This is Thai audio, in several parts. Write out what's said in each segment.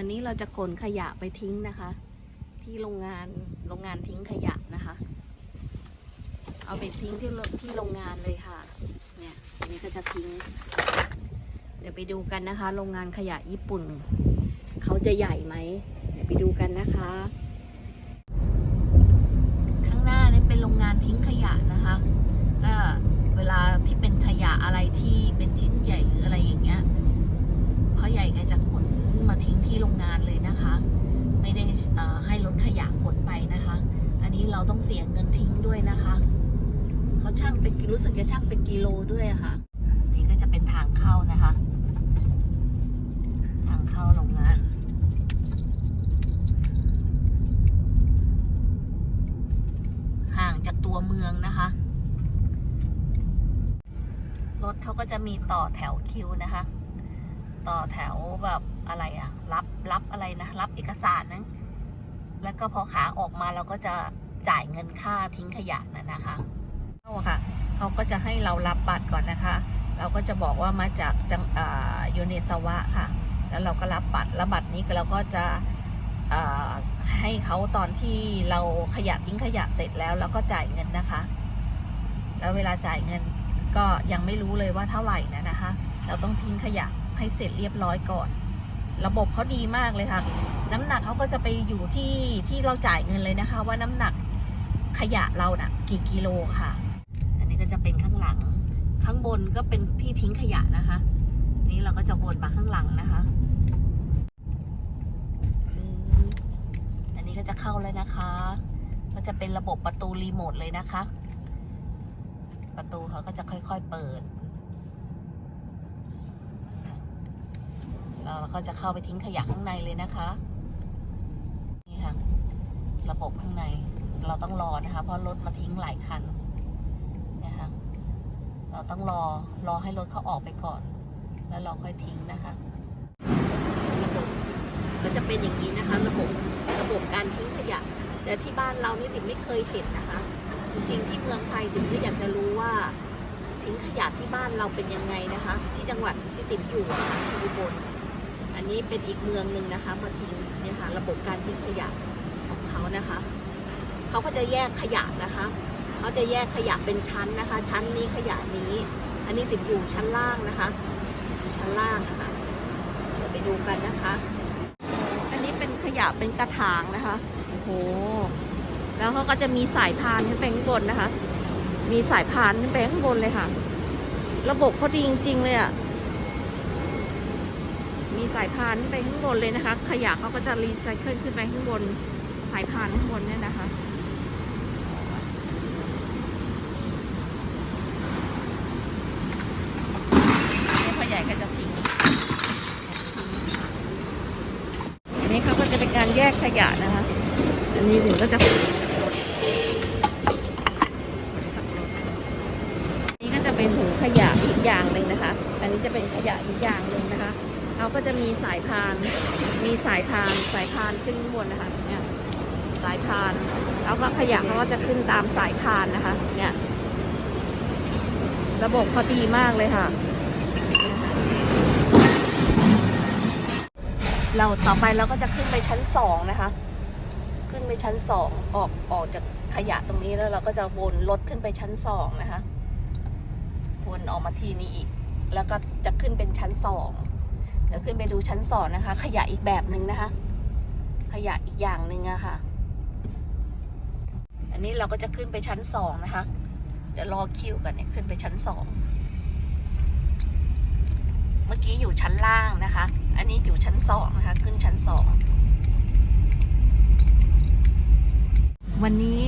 วันนี้เราจะขนขยะไปทิ้งนะคะ ที่โรงงานโรงงานทิ้งขยะนะคะ เอาไปทิ้งที่ที่โรงงานเลยค่ะเนี่ยอันนี้ก็จะทิ้ง เดี๋ยวไปดูกันนะคะ โรงงานขยะญี่ปุ่น เขาจะใหญ่ไหมเดี๋ยวไปดูกันนะคะ ข้างหน้านี่เป็นโรงงานทิ้งขยะนะคะก็เวลาที่เป็นขยะอะไรที่เป็นชิ้นใหญ่หรืออะไรอย่างเงี้ยพ่อใหญ่ก็จะ มาทิ้งที่โรงงานเลยนะคะ ไม่ได้ให้รถขยะขนไปนะคะ อันนี้เราต้องเสียเงินทิ้งด้วยนะคะเขาช่างเป็นกิรู้สึกจะช่างเป็นกิโลด้วยะค่ะ นี่ก็จะเป็นทางเข้านะคะ ทางเข้าโรงงานห่างจากตัวเมืองนะคะ รถเขาก็จะมีต่อแถวคิวนะคะ ต่อแถวแบบ อะไรอะรับรับอะไรนะรับเอกสารนะแล้วก็พอขาออกมาเราก็จะจ่ายเงินค่าทิ้งขยะนะนะคะเข้าค่ะเขาก็จะให้เรารับบัตรก่อนนะคะ เราก็จะบอกว่ามาจากจังอ่ายูเนสวะค่ะ แล้วเราก็รับบัตรแล้วบัตรนี้เราก็จะให้เขาตอนที่เราขยะทิ้งขยะเสร็จแล้วเราก็จ่ายเงินนะคะ แล้วเวลาจ่ายเงินก็ยังไม่รู้เลยว่าเท่าไหร่นะนะคะ เราต้องทิ้งขยะให้เสร็จเรียบร้อยก่อน ระบบเขาดีมากเลยค่ะ น้ำหนักเขาก็จะไปอยู่ที่ที่เราจ่ายเงินเลยนะคะ ว่าน้ำหนักขยะเราน่ะ กี่กิโลค่ะ อันนี้ก็จะเป็นข้างหลัง ข้างบนก็เป็นที่ทิ้งขยะนะคะ นี่เราก็จะวนมาข้างหลังนะคะออันนี้ก็จะเข้าเลยนะคะ ก็จะเป็นระบบประตูรีโมทเลยนะคะ ประตูเขาก็จะค่อยๆเปิด แล้วเราก็จะเข้าไปทิ้งขยะข้างในเลยนะคะ นี่ค่ะ ระบบข้างใน เราต้องรอนะคะ เพราะรถมาทิ้งหลายคันเนี่ยค่ะเราต้องรอรอให้รถเขาออกไปก่อน แล้วเราค่อยทิ้งนะคะระบบก็จะเป็นอย่างนี้นะคะ ระบบระบบการทิ้งขยะ แต่ที่บ้านเรานี่ติดไม่เคยเห็นนะคะ จริงๆที่เมืองไทยติดก็อยากจะรู้ว่าทิ้งขยะที่บ้านเราเป็นยังไงนะคะ ที่จังหวัดที่ติดอยู่อะคะที่อุบล อันนี้เป็นอีกเมืองหนึ่งนะคะมาทิ้งเนี่ยค่ะระบบการทิ้งขยะของเขานะคะ เขาก็จะแยกขยะนะคะ เขาจะแยกขยะเป็นชั้นนะคะ ชั้นนี้ขยะนี้ อันนี้ติดอยู่ชั้นล่างนะคะอยู่ชั้นล่างนะคะเดี๋ยวไปดูกันนะคะ อันนี้เป็นขยะเป็นกระถางนะคะโอ้โหแล้วเขาก็จะมีสายพานขึ้นไปข้างบนนะคะ มีสายพานขึ้นไปข้างบนเลยค่ะ ระบบเขาดีจริง ๆ เลยอะ่ะ มีสายพานขึ้นไปข้างบนเลยนะคะ ขยะเขาก็จะรีไซเคิลขึ้นไปข้างบนสายพานข้างบนเนี่ยนะคะแล้วพ่อใหญ่ก็จะทิ้งอันนี้เขาก็จะเป็นการแยกขยะนะคะ อันนี้ถึงก็จะนี่ก็จะเป็นถุงขยะอีกอย่างหนึ่งนะคะ อันนี้จะเป็นขยะอีกอย่างหนึ่งนะคะ เขาก็จะมีสายพาน มีสายพาน สายพานขึ้นข้างบนนะคะ เนี่ย สายพาน แล้วก็ขยะเขาก็จะขึ้นตามสายพานนะคะ เนี่ย ระบบเขาดีมากเลยค่ะ เราต่อไปเราก็จะขึ้นไปชั้นสองนะคะ ขึ้นไปชั้นสองออกออกจากขยะตรงนี้แล้วเราก็จะวนรถขึ้นไปชั้นสองนะคะ วนออกมาทีนี้อีก แล้วก็จะขึ้นเป็นชั้นสอง เดี๋ยวขึ้นไปดูชั้นสองนะคะ ขยะอีกแบบหนึ่งนะคะ ขยะอีกอย่างหนึ่งอะค่ะ อันนี้เราก็จะขึ้นไปชั้นสองนะคะ เดี๋ยวรอคิวกันเนี่ยขึ้นไปชั้นสองเมื่อกี้อยู่ชั้นล่างนะคะ อันนี้อยู่ชั้นสองนะคะ ขึ้นชั้นสองวันนี้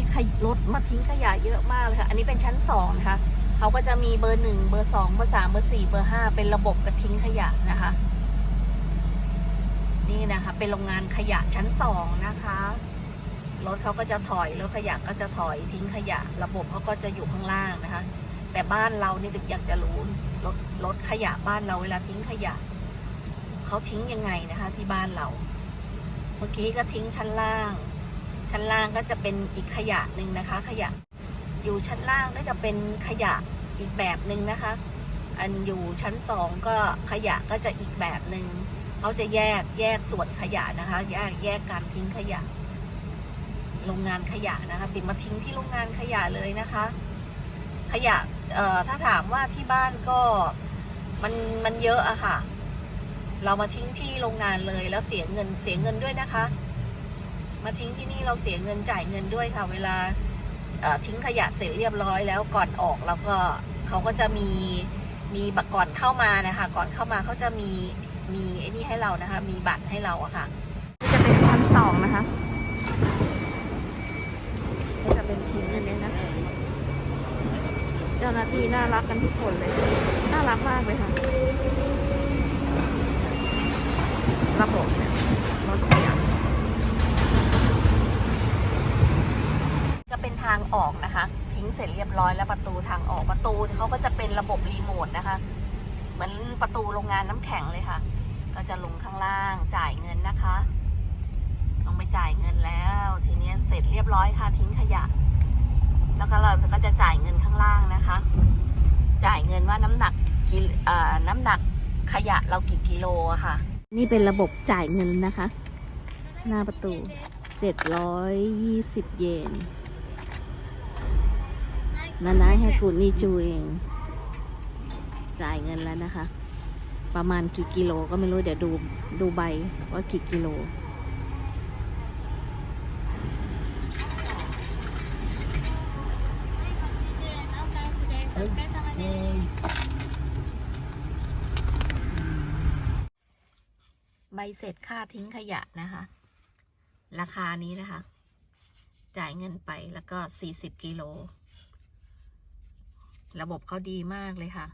รถมาทิ้งขยะเยอะมากเลยค่ะ อันนี้เป็นชั้นสองนะคะ เขาก็จะมีเบอร์หนึ่ง เบอร์สอง เบอร์สามเบอร์สี่ เบอร์ห้า เป็นระบบกระทิ้งขยะนะคะ นี่นะคะ เป็นโรงงานขยะชั้นสองนะคะรถเขาก็จะถอยรถขยะก็จะถอยทิ้งขยะ ระบบเขาก็จะอยู่ข้างล่างนะคะ แต่บ้านเรานี่ตึกอยากจะรู้รถรถขยะบ้านเราเวลาทิ้งขยะเขาทิ้งยังไงนะคะ ที่บ้านเรา เมื่อกี้ก็ทิ้งชั้นล่าง ชั้นล่างก็จะเป็นอีกขยะหนึ่งนะคะ ขยะ อยู่ชั้นล่างก็จะเป็นขยะอีกแบบหนึ่งนะคะ อันอยู่ชั้นสองก็ขยะก็จะอีกแบบหนึ่ง เขาจะแยกแยกส่วนขยะนะคะ แยกแยกการทิ้งขยะ โรงงานขยะนะคะ ติดมาทิ้งที่โรงงานขยะเลยนะคะ ขยะเอ่อถ้าถามว่าที่บ้านก็มันมันเยอะอะค่ะ เรามาทิ้งที่โรงงานเลยแล้วเสียเงินเสียเงินด้วยนะคะ มาทิ้งที่นี่เราเสียเงินจ่ายเงินด้วยค่ะ เวลาทิ้งขยะเสร็จเรียบร้อยแล้วก่อนออกแล้วก็เขาก็จะมีมีก่อนเข้ามานะคะ ก่อนเข้ามาเขาจะมี มีไอ้นี่ให้เรานะคะ มีบัตรให้เราอะค่ะ จะเป็นชั้นสองนะคะนี่จะเป็นชิ้นอันนี้นะเจ้าหน้าที่น่ารักกันทุกคนเลย น่ารักมากเลยค่ะ ระบบเนี่ยรถขยะก็เป็นทางออกนะคะ ทิ้งเสร็จเรียบร้อยแล้วประตูทางออกประตูเขาก็จะเป็นระบบรีโมทนะคะ เหมือนประตูโรงงานน้ำแข็งเลยค่ะ ก็จะลงข้างล่างจ่ายเงินนะคะ ลงไปจ่ายเงินแล้ว ทีนี้เสร็จเรียบร้อยค่ะทิ้งขยะ แล้วก็เราก็จะจ่ายเงินข้างล่างนะคะ จ่ายเงินว่าน้ำหนักกิลเอ่อน้ำหนักขยะเรากี่กิโลค่ะ นี่เป็นระบบจ่ายเงินนะคะ หน้าประตู 720 เยนนานาให้กูนี่จูเอง จ่ายเงินแล้วนะคะ ประมาณกี่กิโลก็ไม่รู้ เดี๋ยวดูดูใบว่ากี่กิโล ใบเสร็จค่าทิ้งขยะนะคะ ราคานี้นะคะ จ่ายเงินไปแล้วก็ 40 กิโล ระบบเขาดีมากเลยค่ะ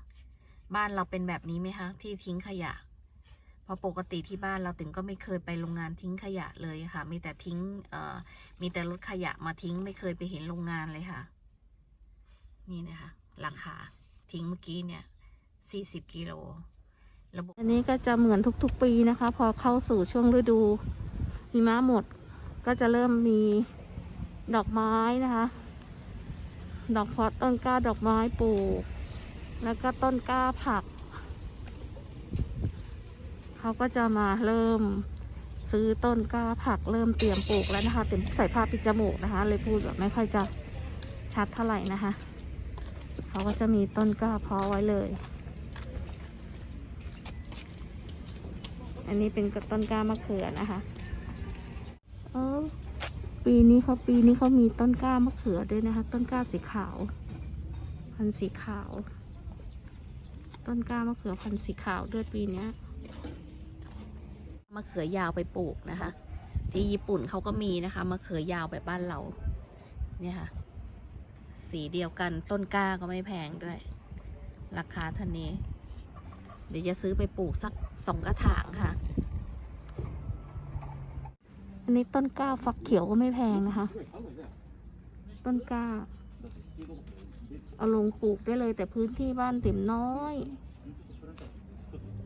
บ้านเราเป็นแบบนี้ไหมคะที่ทิ้งขยะ เพราะปกติที่บ้านเราถึงก็ไม่เคยไปโรงงานทิ้งขยะเลยค่ะ มีแต่ทิ้งเอ่อมีแต่รถขยะมาทิ้งไม่เคยไปเห็นโรงงานเลยค่ะ นี่นะคะ ราคาทิ้งเมื่อกี้เนี่ย40กิโลระบบอันนี้ก็จะเหมือนทุกๆปีนะคะ พอเข้าสู่ช่วงฤดูหิมะหมดก็จะเริ่มมีดอกไม้นะคะ ดอกพอต้นกล้าดอกไม้ปลูก แล้วก็ต้นกล้าผัก เขาก็จะมาเริ่มซื้อต้นกล้าผักเริ่มเตรียมปลูกแล้วนะคะเต็มใส่ผ้าปิดจมูกนะคะ เลยพูดแบบไม่ค่อยจะชัดเท่าไหร่นะคะ เขาก็จะมีต้นกล้าเพาะไว้เลย อันนี้เป็นต้นกล้ามะเขือนะคะเออปีนี้เขาปีนี้เขามีต้นกล้ามะเขือด้วยนะคะ ต้นกล้าสีขาว พันธุ์สีขาว ต้นกล้ามะเขือพันธุ์สีขาวด้วยปีนี้มะเขือยาวไปปลูกนะคะ ที่ญี่ปุ่นเขาก็มีนะคะมะเขือยาวแบบบ้านเรา เนี่ยค่ะ สีเดียวกันต้นกล้าก็ไม่แพงด้วย ราคาท่านี้ เดี๋ยวจะซื้อไปปลูกสักสองกระถางค่ะ อันนี้ต้นกล้าฟักเขียวก็ไม่แพงนะคะ ต้นกล้า เอาลงปลูกได้เลย แต่พื้นที่บ้านติ่มน้อย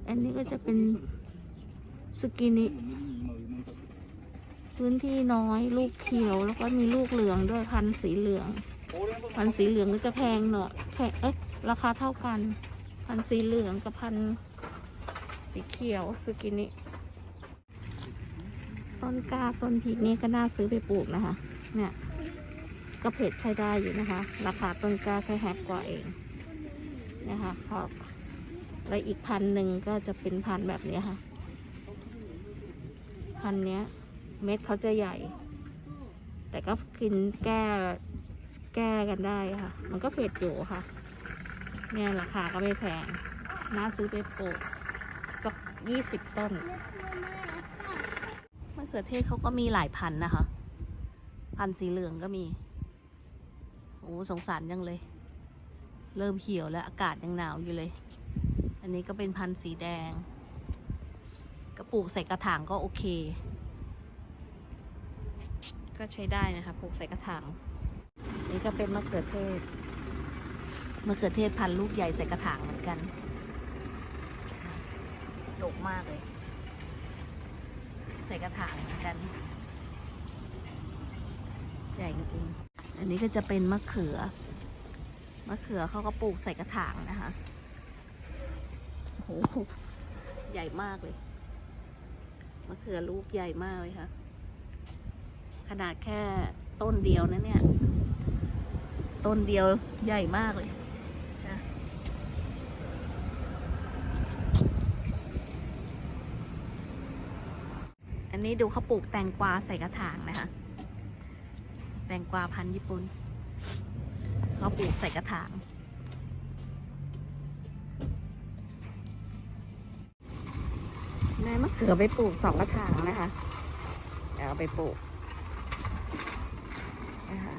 อันนี้ก็จะเป็นสกินิพื้นที่น้อยลูกเขียวแล้วก็มีลูกเหลืองด้วยพันธุ์สีเหลือง พันธุ์สีเหลืองก็จะแพงหน่อยแพงเอ๊ะราคาเท่ากัน พันธุ์สีเหลืองกับพันธุ์สีเขียวสกินิต้นกล้าต้นพริกนี่ก็น่าซื้อไปปลูกนะคะ เนี่ย ก็เผ็ดใช้ได้อยู่นะคะ ราคาต้นกล้าแค่แฮกกว่าเองนะคะพอแล้วอีกพันหนึ่งก็จะเป็นพันแบบนี้ค่ะ พันเนี้ย เม็ดเขาจะใหญ่ แต่ก็กินแก้แก้กันได้ค่ะ มันก็เผ็ดอยู่ค่ะ เนี่ยราคาก็ไม่แพง น่าซื้อไปปลูกสักยี่สิบต้นมะเขือเทศเขาก็มีหลายพันนะคะ พันสีเหลืองก็มี โอ้สงสารยังเลย เริ่มเหี่ยวแล้วอากาศยังหนาวอยู่เลย อันนี้ก็เป็นพันธุ์สีแดงก็ปลูกใส่กระถางก็โอเค ก็ใช้ได้นะคะปลูกใส่กระถางนี่ก็เป็นมะเขือเทศมะเขือเทศพันธุ์ลูกใหญ่ใส่กระถางเหมือนกันดกมากเลย ใส่กระถางเหมือนกัน ใหญ่จริง อันนี้ก็จะเป็นมะเขือ มะเขือเขาก็ปลูกใส่กระถางนะคะโอ้โหใหญ่มากเลย มะเขือลูกใหญ่มากเลยค่ะ ขนาดแค่ต้นเดียวนะเนี่ย ต้นเดียวใหญ่มากเลยนะอันนี้ดูเขาปลูกแตงกวาใส่กระถางนะคะ แตงกวาพันธุ์ญี่ปุ่น เขาปลูกใส่กระถางได้มะเขือไปปลูกสองกระถางนะคะ เดี๋ยวเอาไปปลูกนะคะ